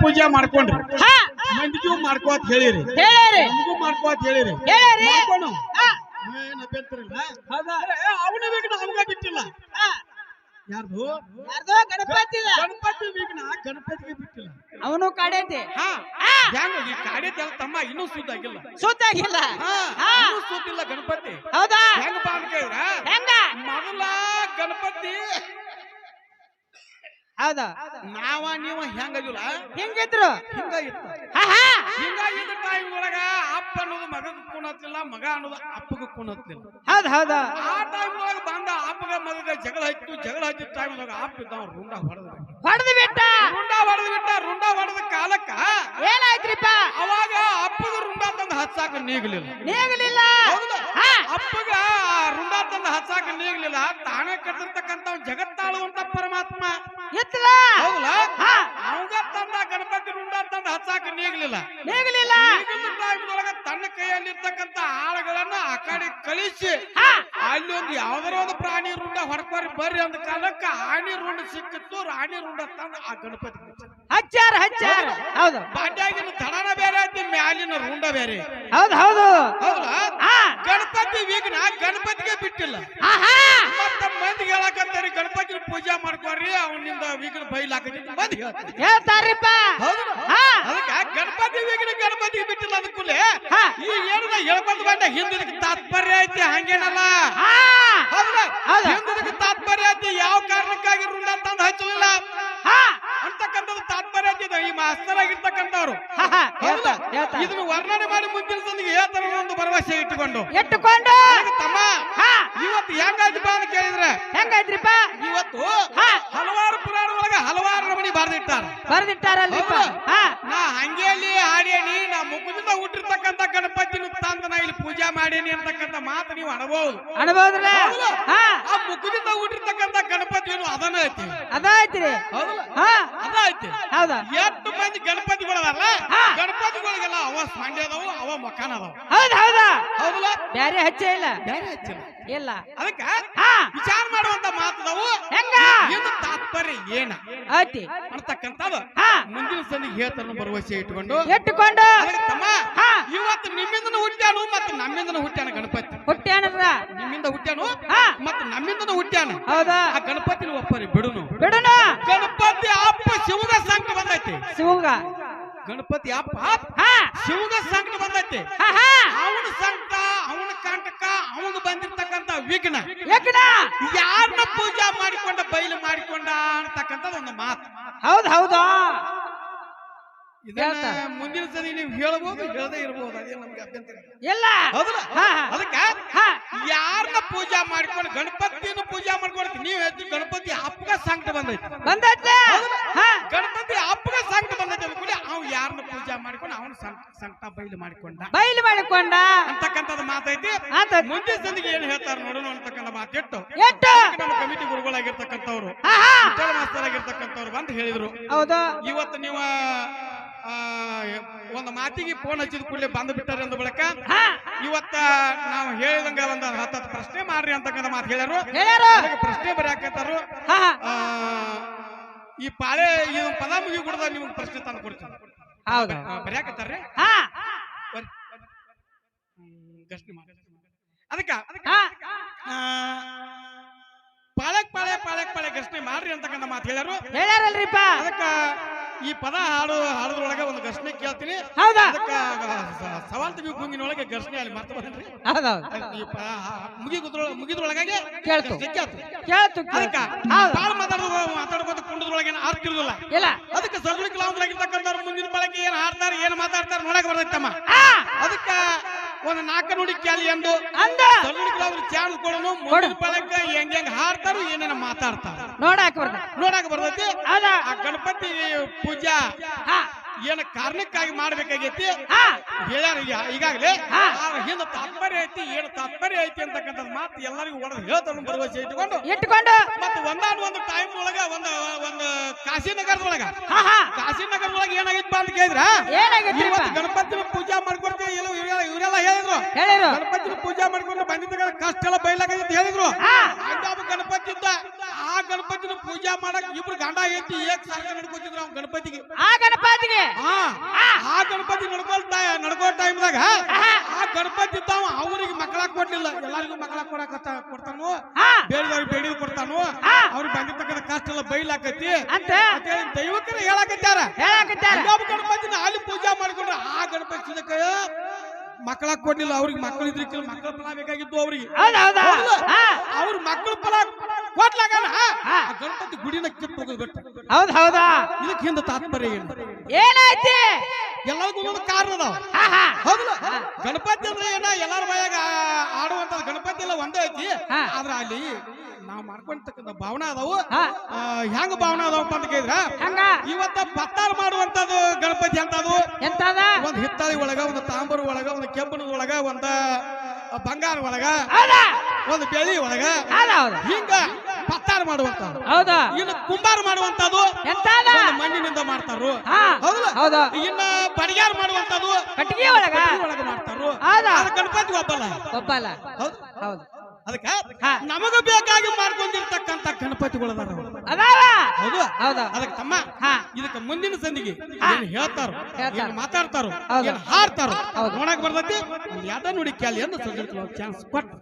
ಪೂಜೆ ಮಾಡ್ಕೊಂಡ್ರಿ. ಹಾ ಮಂದಿಗೂ ಮಾಡ್ಕೋತ್ ಹೇಳಿರಿ. ಹೇಳಿ ನಮಗೂ ಮಾಡ್ಕೋತ್ ಹೇಳಿರಿ. ಹೇಳಿರಿ. ಮಾಡ್ಕೊಂಡು ಏನ್ ಅಭ್ಯಂತರ ಇಲ್ಲ ಅವನ ವಿಘ್ನ ನಮ್ಗ ಬಿಟ್ಟಿಲ್ಲ. ಯಾರ್ದು? ಯಾರ್ದೋ ಗಣಪತಿ ಗಣಪತಿ ವಿಘ್ನ ಗಣಪತಿಗೆ ಬಿಟ್ಟಿಲ್ಲ. ಅವನು ಕಾಡೈತಿ. ಹಾ. ಹೆಂಗ ಈ ತೆಲ್ ತಮ್ಮ ಇನ್ನೂ ಸುದ್ದ ಆಗಿಲ್ಲ ಸುತ್ತಾಗಿಲ್ಲ ಹಾ. ಹಾ. ಇನ್ನೂ ಸುದ್ದಿಲ್ಲ ಗಣಪತಿ. ಹೌದಾ? ಹೆಂಗ ಬಾ ಅಂತ ಕೇಳಿದ್ರ? ಹೆಂಗ? ಮೊದಲ ಗಣಪತಿ ಹೌದಾ ನಾವ ನೀವ ಹೆಂಗದಿಲ್ಲ. ಹೆಂಗಿದ್ರು? ಹಿಂಗಾಗಿತ್ತು ಹಿಂಗಾಗಿದ್ದ ಟೈಮ್ ಒಳಗ ಅಪ್ಪ ಅನ್ನೋದು ಮಗಗ ಕುಣತ್ತಿಲ್ಲ ಮಗ ಅನ್ನೋದು ಅಪ್ಪಗ ಕುಣತ್ತಿಲ್ಲ. ಹೌದ್ ಹೌದ. ಆ ಟೈಮ್ ಒಳಗ ಬಂದ ಅಪ್ಪಗ ಮಗಗ ಜಗಳ ಹಚ್ಚಿತು ಜಗಳ ಹಚ್ಚಿದ ಟೈಮ್ ಒಳಗ ಅಪ್ಪ ಇದ್ದವ ರುಂಡ ಹೊಡೆದ ಹೊಡೆದು ಬಿಟ್ಟ. ರುಂಡ ಹೊಡೆದ ಬಿಟ್ಟ ರುಂಡ ಹೊಡೆದ ಕಾಲಕ್ಕ ಏನಾಯ್ತ್ರಿಪ್ಪ? ಅವಾಗ ಅಪ್ಪಗ ರುಂಡ ತಂದು ಹಚ್ಚಾಕ ನೀಗಲಿಲ್ಲ. ನೀಗಲಿಲ್ಲ. ಅಪ್ಪಗ ರುಂಡ ತಂದು ಹಚ್ಚಾಕ ನೀಗ್ಲಿಲ್ಲ ತಾನೇ ಕಟ್ಟಿರ್ತಕ್ಕಂತ ಜಗತ್ತಾಳುವಂತ ಪರಮಾತ್ಮ. ಎತ್ತಲ? ಹೌದಲ್ಲ? ಹಾ. ಅವಂಗ ತಂದ ಗಣಪತಿ ರುಂಡ ತಂದು ಹಚ್ಚಾಕ ನೀಗ್ಲಿಲ್ಲ ನೀಗ್ಲಿಲ್ಲ ತನ್ನ ಕೈಯಲ್ಲಿರ್ತಕ್ಕಂಥ ಆಳುಗಳನ್ನ ಆ ಕಡೆ ಕಳಿಸಿ. ಅಲ್ಲಿ ಒಂದು ಯಾವ್ದಾರ ಒಂದು ಪ್ರಾಣಿ ರುಂಡ ಹೊಡ್ಕೋರಿ ಬರ್ರಿ ಅಂದ ಕಾಲಕ್ಕ ಆಣಿ ರುಂಡ ಸಿಕ್ಕಿತ್ತು. ರಾಣಿ ರುಂಡ ತಂದ ಆ ಗಣಪತಿ ಹಚ್ಚಾರ ಹಚ್ಚಾರ. ಹೌದು. ಬಾಟ್ಯಾಗಿನ ದಡನ ಬೇರೆ ಐತಿ ಮ್ಯಾಲಿನ ರುಂಡ ಬೇರೆ. ಹೌದು ಹೌದು. ಹೌದಾ ಗಣಪತಿ ವಿಘ್ನ ಗಣಪತಿಗೆ ಬಿಟ್ಟಿಲ್ಲ. ಮತ್ತ ಮಂದಿ ಹೇಳಕತ್ತಾರೆ ಗಣಪತಿ ಪೂಜೆ ಮಾಡ್ಕೊರಿ ಅವನಿಂದ ವಿಘ್ನ ಬೈಲಾಕತಿ ಮಂದಿ ಹೇಳ್ತಾರಿಪ್ಪ. ಅದಕ್ಕ ಗಣಪತಿ ವಿಘ್ನ ಗಣಪತಿಗೆ ಬಿಟ್ಟಿಲ್ಲ ಅದಕ್ಕೂಲೆ ಹಾ. ಈ ಏನದ ಹೇಳ್ಕೊಂಡ್ ಬಂದ ಹಿಂದಿನ ತಾತ್ಪರ್ಯ ಐತಿ ಹಂಗೇನಲ್ಲ? ಇದನ್ನ ವರ್ಣನೆ ಮಾಡಿ ಮುಂದಿನ ತಂದಿಗೆ ಹೇಳ್ತಾರ ಒಂದು ಭರವಸೆ ಇಟ್ಟುಕೊಂಡು. ಇಟ್ಟುಕೊಂಡು ತಮ್ಮ. ಹಾ. ಇವತ್ತು ಹೆಂಗಾಯ್ತಪ್ಪ ಅಂತ ಕೇಳಿದ್ರೆ? ಹೆಂಗಾಯ್ತ್ರಿಪ್ಪ? ಇವತ್ತು ಹಾ. ಹಲವಾರು ಪುರಾಣ ಒಳಗ ಹಲವಾರು ನಮನಿ ಬರ್ದಿಟ್ಟಾರ. ಬರ್ದಿಟ್ಟಾರಲ್ಲ ನಾ ಹಂಗೇಲಿ ಹಾಡೇನಿ ನಾ ಮುಖದಿಂದ ಹುಟ್ಟಿರ್ತಕ್ಕಂಥ ಗಣಪತಿನ ತಂದ ನಾ ಇಲ್ಲಿ ಪೂಜೆ ಮಾಡೇನಿ ಅಂತಕ್ಕಂಥ ಮಾತು ನೀವು ಅಣಬಹುದು ಅನ್ಬೋದ್ರಲ್ಲ ಹೌದು. ಹಾ. ಆ ಮುಖದಿಂದ ಹುಟ್ಟಿರ್ತಕ್ಕಂಥ ಗಣಪತಿಯನ್ನು ಅದನ್ನ ಐತಿ? ಅದ ಐತ್ರಿ. ಅದ ಐತಿ. ಹೌದಾ? ಎಷ್ಟು ಮಂದಿ ಗಣಪತಿಗಳದಾರಲ್ಲ? ಹಾ. ಗಣಪತಿಗಳಿಗೆಲ್ಲ ಅವ ಅದಾವು ಅವ ಮಕಾನ ಅದಾವ. ಹೌದ್ ಹೌದಾ? ಹೌದಲ್ಲ? ಬ್ಯಾರೆ ಹಚ್ಚೇ ಇಲ್ಲ. ಬ್ಯಾರೆ ಹಚ್ಚಿಲ್ಲ ಇಲ್ಲ. ಅದಕ್ಕ ಹಾ. ತಾತ್ಪರ್ಯ ಏನ ಅತಿ ಹಾ. ಮುಂದಿನ ಸಂದಿಗೆ ಹೇಳ್ತಾರ ಭರವಸೆ ಇಟ್ಕೊಂಡು. ಇಟ್ಟುಕೊಂಡು ತಮ್ಮ. ಹಾ. ಇವತ್ತು ನಿಮ್ಮಿಂದನು ಹುಟ್ಟ್ಯಾನು ಮತ್ತೆ ನಮ್ಮಿಂದನು ಹುಟ್ಟ್ಯಾನ ಗಣಪತಿ. ಹುಟ್ಟ್ಯಾನದ್ರ? ನಿಮ್ಮಿಂದ ಹುಟ್ಟ್ಯಾನು ಹಾ. ಮತ್ತೆ ನಮ್ಮಿಂದನು ಹುಟ್ಟ್ಯಾನ. ಹೌದಾ. ಆ ಗಣಪತಿನ ಒಪ್ಪರಿ ಬಿಡುನು. ಬಿಡುನು. ಗಣಪತಿ ಅಪ್ಪ ಶಿವನ ಸಂಕಟ ಬಂದೈತಿ. ಶಿವಗ. ಗಣಪತಿ ಅಪ್ಪ ಹಾ. ಶಿವನ ಸಂಕಟ ಬಂದೈತಿ. ಹಾ ಹಾ. ಅವನ ಸಂಕಟ ಅವನ ಕಂಟಕ ಅವನು ಬಂದಿರ್ತಕ್ಕಂಥ ವಿಘ್ನ. ವಿಘ್ನ. ಯಾರನ್ನ ಪೂಜಾ ಮಾಡಿಕೊಂಡ ಅಂತಕ್ಕಂಥದ್ದು ಒಂದು ಮಾತು. ಹೌದ್ ಹೌದಾ? ಇದನ್ನ. ಮುಂದಿನ ಸರಿ ನೀವು ಹೇಳಬಹುದು ಹೇಳದೇ ಇರಬಹುದು ಅದೇ ನಮ್ಗೆ ಅಭ್ಯಂತರ ಇಲ್ಲ. ಇಲ್ಲ. ಹೌದಲ್ಲ ಹಾ, ಹಾ. ಅದಕ್ಕ ಹಾ. ಯಾರನ್ನ ಪೂಜಾ ಮಾಡ್ಕೊಂಡು ಗಣಪತಿಯನ್ನು ಪೂಜಾ ಮಾಡ್ಕೊಂಡು ನೀವ್ ಹೆಚ್ಚು ಗಣಪತಿ ಹಬ್ಬ ಸಂಕಟ ಬಂದೈತಿ. ಬಂದೈತೆ. ಹಾ. ಗಣಪತಿ ಅಪ್ಪಗ ಸಂಕಟ ಬಂದೈತಿ ಅಂದ್ಕೂಡ್ಲೆ ಅವ್ ಯಾರನ್ನ ಪೂಜಾ ಮಾಡ್ಕೊಂಡು ಅವನ ಸಂಕಟ ಬಯಲು ಮಾಡಿಕೊಂಡ. ಬಯಲು ಮಾಡಿಕೊಂಡ. ಅಂತಕ್ಕಂಥದ್ದು ಮಾತೈತಿ. ಮುಂದೆ ಸಂದಿಗೆ ಏನ್ ಹೇಳ್ತಾರ ನೋಡೋಣ ಅಂತಕ್ಕಂಥ ಮಾತಿಟ್ಟು ಅದಕ್ಕೆ ನಮ್ಮ ಕಮಿಟಿ ಗುರುಗಳಾಗಿರ್ತಕ್ಕಂಥವ್ರು ಮಾಸ್ತರ್ ಆಗಿರ್ತಕ್ಕಂಥವ್ರು ಬಂದು ಹೇಳಿದ್ರು. ಹೌದು. ಇವತ್ತು ನೀವು ಒಂದು ಮಾತಿಗೆ ಫೋನ್ ಹಚ್ಚಿದ ಕೂಡಲೇ ಬಂದು ಬಿಟ್ಟಾರೆ ಅಂದ ಬಳಿಕ ಹಾ. ಇವತ್ತ ನಾವು ಹೇಳಿದಂಗ ಒಂದು ಹತ್ತತ್ತು ಪ್ರಶ್ನೆ ಮಾಡ್ರಿ ಅಂತಕ್ಕಂಥ ಮಾತು ಹೇಳ್ಯಾರು. ಪ್ರಶ್ನೆ ಬರೆಯಾಕತ್ತಾರು ಹಾ ಈ ಪಾಳೆ ಈ ಪದ ಮುಗಿ ಕುಡ್ದ ನಿಮ್ಗೆ ಪ್ರಶ್ನೆ ತಂದು ಕೊಡ್ತೀನಿ. ಹೌದು. ಬರ್ಯಾಕತ್ತಾರ್ರಿ ಹಾ. ಗಸ್ತಿ ಮಾಡಿ. ಅದಕ್ಕ ಪಾಳ್ಯಕ್ ಪಾಳೆ ಪಾಳ್ಯಕ್ ಪಾಳೆ ಘರ್ಷಣೆ ಮಾಡ್ರಿ ಅಂತಕ್ಕಂಥ ಮಾತು ಹೇಳ್ಯಾರು. ಹೇಳ್ಯಾರಲ್ರಿಪ್ಪ. ಅದಕ್ಕ ಈ ಪದ ಹಾಡು ಹಾಡೋದ್ರೊಳಗೆ ಒಂದು ಘರ್ಷಣೆ ಕೇಳ್ತೀನಿ. ಹೌದಾ? ಅದಕ್ಕ ಸವಾಲ್ ತೆಗಿ ಗುಂಗಿನೊಳಗೆ ಘರ್ಷಣೆ ಅಲ್ಲಿ ಮರ್ತ ಬಂದ್ರಿ ಈ ಮುಗಿ ಮುಗಿದ್ರೊಳ ಮುಗಿದ್ರೊಳಗಾಗಿ ಕೇಳ್ತು. ಕೇಳ್ತು. ಅದಕ್ಕ ಹಾಳು ಮಾತಾಡೋದು ಮಾತಾಡೋದು ಇರುದಿಲ್ಲ ಇಲ್ಲ. ಅದಕ್ಕೆ ಸಜುಳಿ ಕಲಾವಂತರಾಗಿರ್ತಕ್ಕಂಥವ್ರು ಮುಂದಿನ ಬಳಕೆ ಏನ್ ಹಾಡ್ತಾರೆ ಏನ್ ಮಾತಾಡ್ತಾರೆ ನೋಡಕ್ ಬರ್ತೈತಮ್ಮ. ಅದಕ್ಕ ಒಂದು ನಾಲ್ಕು ನುಡಿ ಕ್ಯಾಲಿ ಎಂದು ಅಂದ. ಸಜುಳಿ ಕಲಾವಂತರ ಚಾನಲ್ ಕೊಡೋನು ಮುಂದಿನ ಬಳಕೆ ಹೆಂಗ್ ಹೆಂಗ್ ಹಾಡ್ತಾರು ಏನೇನ ಮಾತಾಡ್ತಾರ. ನೋಡಾಕ ಬರ್ತ ನೋಡಕ್ ಬರ್ತೈತಿ. ಆ ಗಣಪತಿ ಪೂಜಾ. ಹಾ. ಏನ ಕಾರಣಕ್ಕಾಗಿ ಮಾಡ್ಬೇಕಾಗೈತಿ? ಹೇಳ್ಯಾರ ಈಗ ಈಗಾಗಲೇ. ಹಿಂದ ತಾತ್ಪರ್ಯ ಐತಿ ಏನು ತಾತ್ಪರ್ಯ ಐತಿ ಅಂತಕ್ಕಂಥ ಮಾತು ಎಲ್ಲರಿಗೂ ಒಡೆದು ಹೇಳ್ತಾರ ಭರವಸೆ ಇಟ್ಕೊಂಡು ಇಟ್ಕೊಂಡು ಮತ್ತೆ ಒಂದಾನ ಒಂದು ಟೈಮ್ ಒಳಗ ಒಂದು ಒಂದು ಕಾಶಿನಗರದೊಳಗ ಕಾಶಿನಗರದೊಳಗ ಏನಾಗಿತ್ತು ಅಂತ ಕೇಳಿದ್ರ? ಇವತ್ತು ಗಣಪತಿನ ಪೂಜಾ ಮಾಡ್ಕೊಡ್ತೀವಿ ಇಲ್ಲ ಇವರೆಲ್ಲ ಹೇಳಿದ್ರು. ಗಣಪತಿಯ ಗಣಪತಿನ ಪೂಜಾ ಮಾಡ್ಕೊಂಡು ಬಂದಿದ್ದ ಕಷ್ಟ ಎಲ್ಲ ಬಯಲಾಗೈತಿ ಹೇಳಿದ್ರು. ಗಣಪತಿ ಇದ್ದ ಆ ಗಣಪತಿನ ಪೂಜಾ ಮಾಡಕ್ ಇಬ್ರು ಗಂಡ ಐತಿ ಏಕ್ ಸಾಲ ನಡ್ಕೊತಿದ್ರು ಅವ್ನ ಗಣಪತಿಗೆ ಆ ಗಣಪತಿಗೆ ಕೊಡ್ಲಿಲ್ಲ. ಎಲ್ಲರಿಗೂ ಮಕ್ಕಳ ಕೊಡಕತ್ತ ಕೊಡ್ತಾನು? ಹಾ. ಬೇಡಿ ಬೇಡಿ ಕೊಡ್ತಾನು. ಅವ್ರಿಗೆ ಬಂದಿರ್ತಕ್ಕಂಥ ಕಷ್ಟ ಎಲ್ಲ ಬೈಲಾಕತಿ ಅಂತ. ಹೇಳಿ ದೈವಕರು ಹೇಳಕತ್ಯಾರ. ಹೇಳಕತ್ತಾರ ಇನ್ನೊಬ್ಬ ಗಣಪತಿನ ಅಲ್ಲಿ ಪೂಜಾ ಮಾಡ್ಕೊಂಡ್ರ ಆ ಗಣಪತಿ ಮಕ್ಕಳ ಕೊಡ್ಲಿಲ್ಲ. ಅವ್ರಿಗೆ ಮಕ್ಕಳು ಇದ್ರಿ ಮಕ್ಕಳ ಫಲ ಬೇಕಾಗಿತ್ತು ಅವ್ರಿಗೆ. ಅವ್ರ ಮಕ್ಕಳ ಫಲ ಕೊಡ್ಲಾಗ ಗಣಪತಿ ಗುಡಿನ ಕಿತ್ತು ಹೋಗೋದು ಬಿಟ್ಟು ಹೌದ್ ಹೌದಾ? ಇದಕ್ಕೆ ಹಿಂದೆ ತಾತ್ಪರ್ಯ ಏನು? ಏನಾಯ್ತಿ? ಎಲ್ಲರಿಗೂ ಒಂದು ಕಾರಣ ಅದಾವ. ಹೌದಲ್ಲ ಗಣಪತಿ ಅಂದ್ರೆ ಏನ? ಎಲ್ಲಾರ ಬಾಯಾಗ ಆ- ಆಡುವಂತದ್ ಗಣಪತಿ ಎಲ್ಲ ಒಂದೇ ಐತಿ ಹಾ. ಆದ್ರ ಅಲ್ಲಿ ನಾವ್ ಮಾಡ್ಕೊಂತಕ್ಕಂಥ ಭಾವನಾ ಅದಾವು. ಹಾ. ಆ, ಹೆಂಗ್ ಭಾವನಾ ಅದಾವ ಅಂತ ಕೇಳಿದ್ರ? ಹಂಗ? ಇವತ್ತ ಪತ್ತಾರ ಮಾಡುವಂತದ್ದು ಗಣಪತಿ ಅಂತದು ಎಂತದ? ಒಂದ್ ಹಿತ್ತಾಳಿ ಒಳಗ ಒಂದು ತಾಂಬೂರು ಒಳಗ ಒಂದು ಕೆಂಪನ ಒಳಗ ಒಂದ ಬಂಗಾರ ಒಳಗ ಹೌದಾ? ಒಂದು ಬೆಳಿ ಒಳಗ. ಹೌದ ಹೌದ. ಹಿಂಗ ಪತ್ತಾರ ಮಾಡುವಂತ ಹೌದಾ. ಇನ್ನು ಕುಂಬಾರ ಮಾಡುವಂತದ್ದು ಎಂತದ? ಒಂದು ಮಣ್ಣಿನಿಂದ ಮಾಡ್ತಾರು. ಹಾ. ಹೌದಲ್ಲ? ಹೌದು. ಇನ್ನ ಬಡಿಗಾರ ಮಾಡುವಂತದ್ದು ಕಟ್ಟಿಗೆ ಒಳಗ? ಒಳಗ ಮಾಡ್ತಾರು. ಹೌದಾ. ಗಣಪತಿ ಒಬ್ಬಲ್ಲ. ಒಪ್ಪಲ್ಲ ಹೌದು. ಹೌದು. ಅದಕ್ಕ. ನಮಗ ಬೇಕಾಗಿ ಮಾಡ್ಕೊಂಡಿರ್ತಕ್ಕಂತ ಗಣಪತಿಗಳದಾರ ಅದಾವ ಹೌದು ಹೌದಾ ಅದಕ್ಕೆ ತಮ್ಮ ಹಾ ಇದಕ್ಕೆ ಮುಂದಿನ ಸಂದಿಗೆ. ಏನ್ ಹೇಳ್ತಾರೋ. ಏನ್ ಮಾತಾಡ್ತಾರೋ ಹಾರ್ತಾರೋ ಏನ್ ಹಾಡ್ತಾರೋ. ನೋಡಕ್ ಬರ್ತೈತಿ ಯಾವ್ದ ನೋಡಿ ಕ್ಯಾಲಿ ಅಂತ ಚಾನ್ಸ್ ಕೊಟ್ಟು